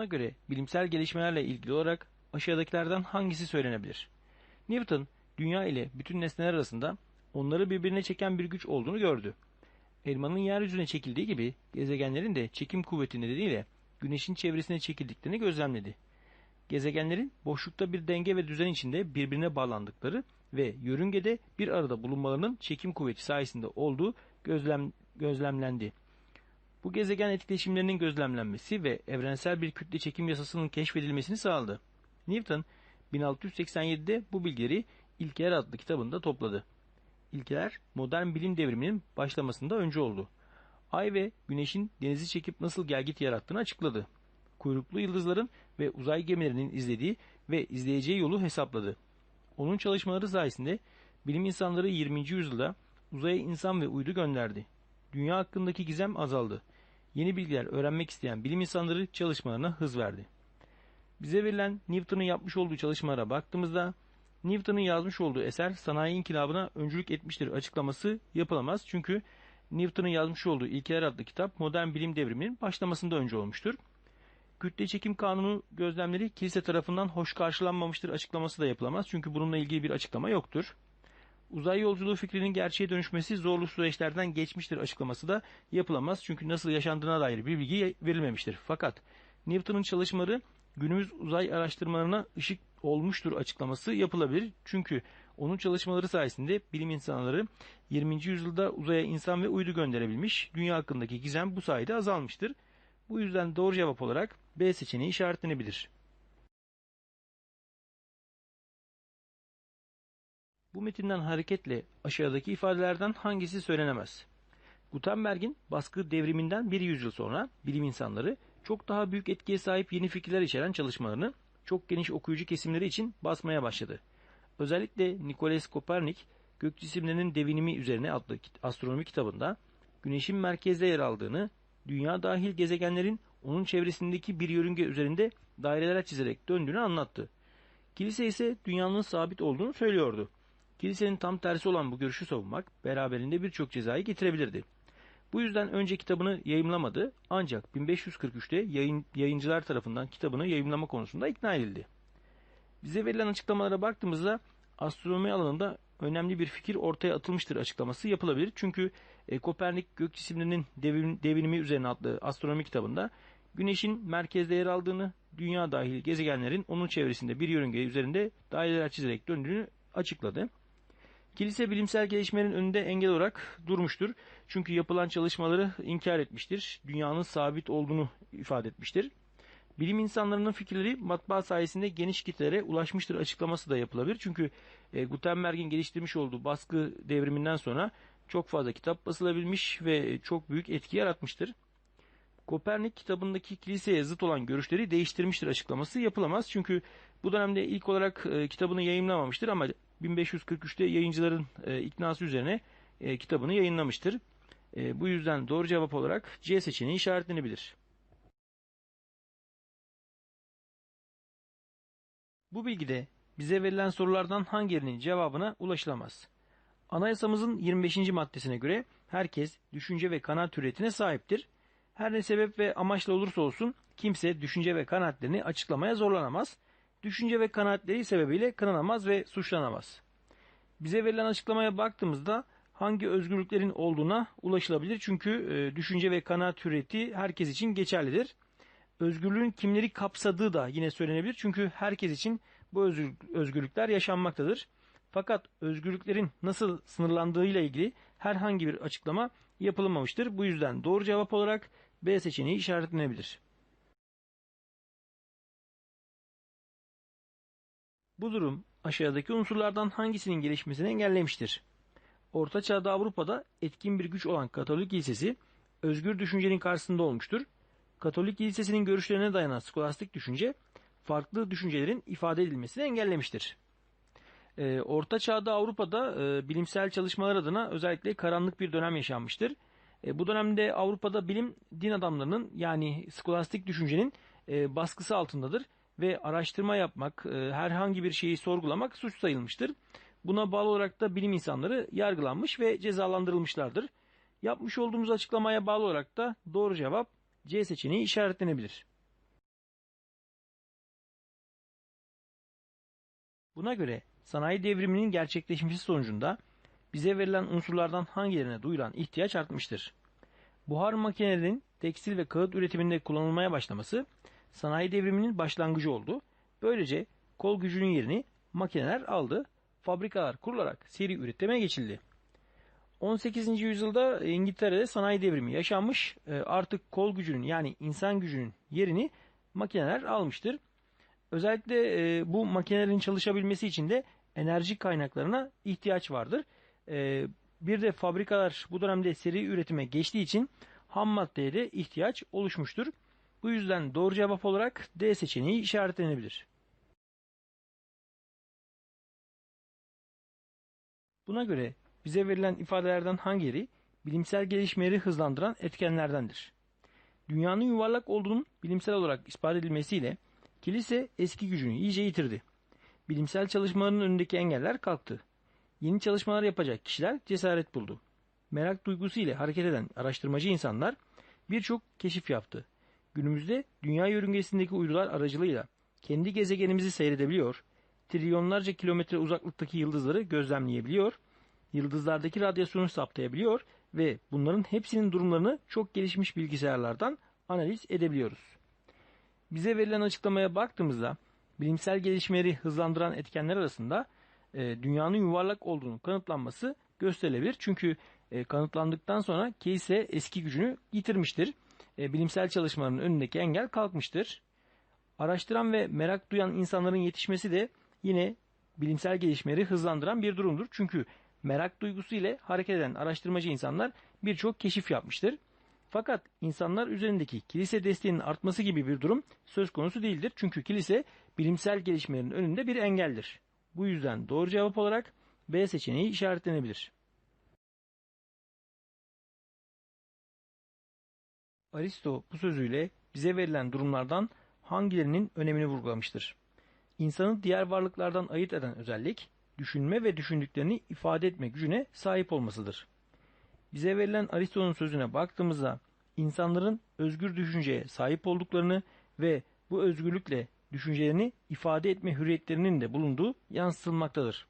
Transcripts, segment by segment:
Buna göre bilimsel gelişmelerle ilgili olarak aşağıdakilerden hangisi söylenebilir? Newton, dünya ile bütün nesneler arasında onları birbirine çeken bir güç olduğunu gördü. Elmanın yeryüzüne çekildiği gibi gezegenlerin de çekim kuvveti nedeniyle güneşin çevresine çekildiklerini gözlemledi. Gezegenlerin boşlukta bir denge ve düzen içinde birbirine bağlandıkları ve yörüngede bir arada bulunmalarının çekim kuvveti sayesinde olduğu gözlem, gözlemlendi. Bu gezegen etkileşimlerinin gözlemlenmesi ve evrensel bir kütle çekim yasasının keşfedilmesini sağladı. Newton 1687'de bu bilgileri İlkeler adlı kitabında topladı. İlkeler modern bilim devriminin başlamasında öncü oldu. Ay ve Güneş'in denizi çekip nasıl gelgit yarattığını açıkladı. Kuyruklu yıldızların ve uzay gemilerinin izlediği ve izleyeceği yolu hesapladı. Onun çalışmaları sayesinde bilim insanları 20. yüzyılda uzaya insan ve uydu gönderdi. Dünya hakkındaki gizem azaldı. Yeni bilgiler öğrenmek isteyen bilim insanları çalışmalarına hız verdi. Bize verilen Newton'un yapmış olduğu çalışmalara baktığımızda Newton'un yazmış olduğu eser sanayi inkılabına öncülük etmiştir açıklaması yapılamaz. Çünkü Newton'un yazmış olduğu İlkeler adlı kitap modern bilim devriminin başlamasında önce olmuştur. Kütle çekim kanunu gözlemleri kilise tarafından hoş karşılanmamıştır açıklaması da yapılamaz. Çünkü bununla ilgili bir açıklama yoktur. Uzay yolculuğu fikrinin gerçeğe dönüşmesi zorlu süreçlerden geçmiştir açıklaması da yapılamaz. Çünkü nasıl yaşandığına dair bir bilgi verilmemiştir. Fakat Newton'un çalışmaları günümüz uzay araştırmalarına ışık olmuştur açıklaması yapılabilir. Çünkü onun çalışmaları sayesinde bilim insanları 20. yüzyılda uzaya insan ve uydu gönderebilmiş. Dünya hakkındaki gizem bu sayede azalmıştır. Bu yüzden doğru cevap olarak B seçeneği işaretlenebilir. Bu metinden hareketle aşağıdaki ifadelerden hangisi söylenemez? Gutenberg'in baskı devriminden bir yüzyıl sonra bilim insanları çok daha büyük etkiye sahip yeni fikirler içeren çalışmalarını çok geniş okuyucu kesimleri için basmaya başladı. Özellikle Nikolaus Kopernik, gök cisimlerinin devinimi üzerine adlı astronomi kitabında güneşin merkezde yer aldığını, dünya dahil gezegenlerin onun çevresindeki bir yörünge üzerinde daireler çizerek döndüğünü anlattı. Kilise ise dünyanın sabit olduğunu söylüyordu. Kilisenin tam tersi olan bu görüşü savunmak beraberinde birçok cezayı getirebilirdi. Bu yüzden önce kitabını yayımlamadı ancak 1543'te yayın, yayıncılar tarafından kitabını yayımlama konusunda ikna edildi. Bize verilen açıklamalara baktığımızda astronomi alanında önemli bir fikir ortaya atılmıştır açıklaması yapılabilir. Çünkü e, Kopernik gök cisimlerinin devin, devinimi üzerine adlı astronomi kitabında Güneşin merkezde yer aldığını, dünya dahil gezegenlerin onun çevresinde bir yörünge üzerinde daireler çizerek döndüğünü açıkladı. Kilise bilimsel gelişmenin önünde engel olarak durmuştur. Çünkü yapılan çalışmaları inkar etmiştir. Dünyanın sabit olduğunu ifade etmiştir. Bilim insanlarının fikirleri matbaa sayesinde geniş kitlere ulaşmıştır açıklaması da yapılabilir. Çünkü e, Gutenberg'in geliştirmiş olduğu baskı devriminden sonra çok fazla kitap basılabilmiş ve çok büyük etki yaratmıştır. Kopernik kitabındaki kiliseye zıt olan görüşleri değiştirmiştir açıklaması yapılamaz. Çünkü bu dönemde ilk olarak e, kitabını yayımlamamıştır ama 1543'te yayıncıların e, iknası üzerine e, kitabını yayınlamıştır. E, bu yüzden doğru cevap olarak C seçeneği işaretlenebilir. Bu bilgide bize verilen sorulardan hangilerinin cevabına ulaşılamaz? Anayasamızın 25. maddesine göre herkes düşünce ve kanaat hürriyetine sahiptir. Her ne sebep ve amaçla olursa olsun kimse düşünce ve kanaatlerini açıklamaya zorlanamaz düşünce ve kanaatleri sebebiyle kınanamaz ve suçlanamaz. Bize verilen açıklamaya baktığımızda hangi özgürlüklerin olduğuna ulaşılabilir. Çünkü e, düşünce ve kanaat hürriyeti herkes için geçerlidir. Özgürlüğün kimleri kapsadığı da yine söylenebilir. Çünkü herkes için bu özgürlükler yaşanmaktadır. Fakat özgürlüklerin nasıl sınırlandığı ile ilgili herhangi bir açıklama yapılmamıştır. Bu yüzden doğru cevap olarak B seçeneği işaretlenebilir. Bu durum aşağıdaki unsurlardan hangisinin gelişmesini engellemiştir? Orta Çağ'da Avrupa'da etkin bir güç olan Katolik Kilisesi özgür düşüncenin karşısında olmuştur. Katolik Kilisesi'nin görüşlerine dayanan skolastik düşünce farklı düşüncelerin ifade edilmesini engellemiştir. Ee, Orta Çağ'da Avrupa'da e, bilimsel çalışmalar adına özellikle karanlık bir dönem yaşanmıştır. E, bu dönemde Avrupa'da bilim din adamlarının yani skolastik düşüncenin e, baskısı altındadır ve araştırma yapmak, e, herhangi bir şeyi sorgulamak suç sayılmıştır. Buna bağlı olarak da bilim insanları yargılanmış ve cezalandırılmışlardır. Yapmış olduğumuz açıklamaya bağlı olarak da doğru cevap C seçeneği işaretlenebilir. Buna göre sanayi devriminin gerçekleşmesi sonucunda bize verilen unsurlardan hangilerine duyulan ihtiyaç artmıştır? Buhar makinelerinin tekstil ve kağıt üretiminde kullanılmaya başlaması sanayi devriminin başlangıcı oldu. Böylece kol gücünün yerini makineler aldı. Fabrikalar kurularak seri üretime geçildi. 18. yüzyılda İngiltere'de sanayi devrimi yaşanmış. E, artık kol gücünün yani insan gücünün yerini makineler almıştır. Özellikle e, bu makinelerin çalışabilmesi için de enerji kaynaklarına ihtiyaç vardır. E, bir de fabrikalar bu dönemde seri üretime geçtiği için ham maddeye de ihtiyaç oluşmuştur. Bu yüzden doğru cevap olarak D seçeneği işaretlenebilir. Buna göre bize verilen ifadelerden hangileri bilimsel gelişmeleri hızlandıran etkenlerdendir? Dünyanın yuvarlak olduğunun bilimsel olarak ispat edilmesiyle kilise eski gücünü iyice yitirdi. Bilimsel çalışmaların önündeki engeller kalktı. Yeni çalışmalar yapacak kişiler cesaret buldu. Merak duygusu ile hareket eden araştırmacı insanlar birçok keşif yaptı. Günümüzde dünya yörüngesindeki uydular aracılığıyla kendi gezegenimizi seyredebiliyor, trilyonlarca kilometre uzaklıktaki yıldızları gözlemleyebiliyor, yıldızlardaki radyasyonu saptayabiliyor ve bunların hepsinin durumlarını çok gelişmiş bilgisayarlardan analiz edebiliyoruz. Bize verilen açıklamaya baktığımızda bilimsel gelişmeleri hızlandıran etkenler arasında e, dünyanın yuvarlak olduğunu kanıtlanması gösterilebilir. Çünkü e, kanıtlandıktan sonra kilise eski gücünü yitirmiştir. E, bilimsel çalışmaların önündeki engel kalkmıştır. Araştıran ve merak duyan insanların yetişmesi de yine bilimsel gelişmeleri hızlandıran bir durumdur. Çünkü merak duygusu ile hareket eden araştırmacı insanlar birçok keşif yapmıştır. Fakat insanlar üzerindeki kilise desteğinin artması gibi bir durum söz konusu değildir. Çünkü kilise bilimsel gelişmelerin önünde bir engeldir. Bu yüzden doğru cevap olarak B seçeneği işaretlenebilir. Aristo bu sözüyle bize verilen durumlardan hangilerinin önemini vurgulamıştır? İnsanı diğer varlıklardan ayırt eden özellik, düşünme ve düşündüklerini ifade etme gücüne sahip olmasıdır. Bize verilen Aristo'nun sözüne baktığımızda insanların özgür düşünceye sahip olduklarını ve bu özgürlükle düşüncelerini ifade etme hürriyetlerinin de bulunduğu yansıtılmaktadır.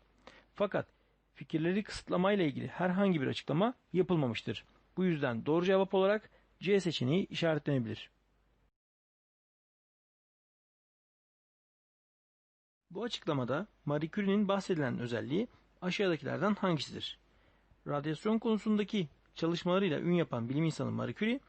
Fakat fikirleri kısıtlamayla ilgili herhangi bir açıklama yapılmamıştır. Bu yüzden doğru cevap olarak C seçeneği işaretlenebilir. Bu açıklamada Marie Curie'nin bahsedilen özelliği aşağıdakilerden hangisidir? Radyasyon konusundaki çalışmalarıyla ün yapan bilim insanı Marie Curie,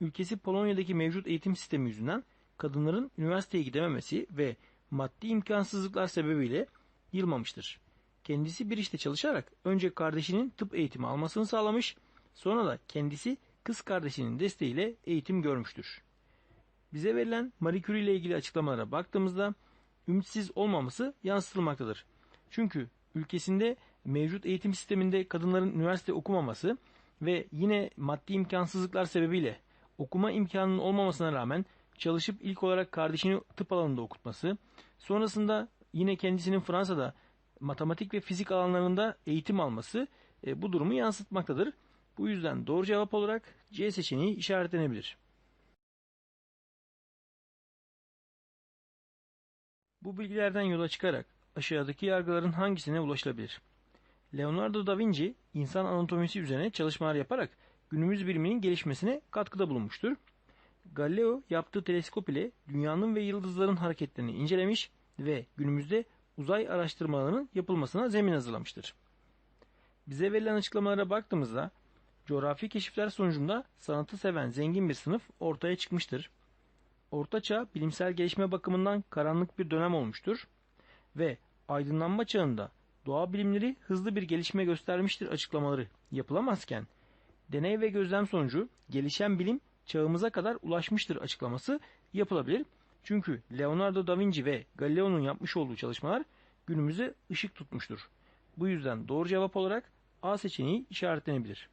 ülkesi Polonya'daki mevcut eğitim sistemi yüzünden kadınların üniversiteye gidememesi ve maddi imkansızlıklar sebebiyle yılmamıştır. Kendisi bir işte çalışarak önce kardeşinin tıp eğitimi almasını sağlamış, sonra da kendisi kız kardeşinin desteğiyle eğitim görmüştür. Bize verilen Marie Curie ile ilgili açıklamalara baktığımızda ümitsiz olmaması yansıtılmaktadır. Çünkü ülkesinde mevcut eğitim sisteminde kadınların üniversite okumaması ve yine maddi imkansızlıklar sebebiyle okuma imkanının olmamasına rağmen çalışıp ilk olarak kardeşini tıp alanında okutması, sonrasında yine kendisinin Fransa'da matematik ve fizik alanlarında eğitim alması e, bu durumu yansıtmaktadır. Bu yüzden doğru cevap olarak C seçeneği işaretlenebilir. Bu bilgilerden yola çıkarak aşağıdaki yargıların hangisine ulaşılabilir? Leonardo da Vinci insan anatomisi üzerine çalışmalar yaparak günümüz biliminin gelişmesine katkıda bulunmuştur. Galileo yaptığı teleskop ile dünyanın ve yıldızların hareketlerini incelemiş ve günümüzde uzay araştırmalarının yapılmasına zemin hazırlamıştır. Bize verilen açıklamalara baktığımızda coğrafi keşifler sonucunda sanatı seven zengin bir sınıf ortaya çıkmıştır. Orta Çağ bilimsel gelişme bakımından karanlık bir dönem olmuştur ve aydınlanma çağında doğa bilimleri hızlı bir gelişme göstermiştir açıklamaları yapılamazken deney ve gözlem sonucu gelişen bilim çağımıza kadar ulaşmıştır açıklaması yapılabilir. Çünkü Leonardo da Vinci ve Galileo'nun yapmış olduğu çalışmalar günümüze ışık tutmuştur. Bu yüzden doğru cevap olarak A seçeneği işaretlenebilir.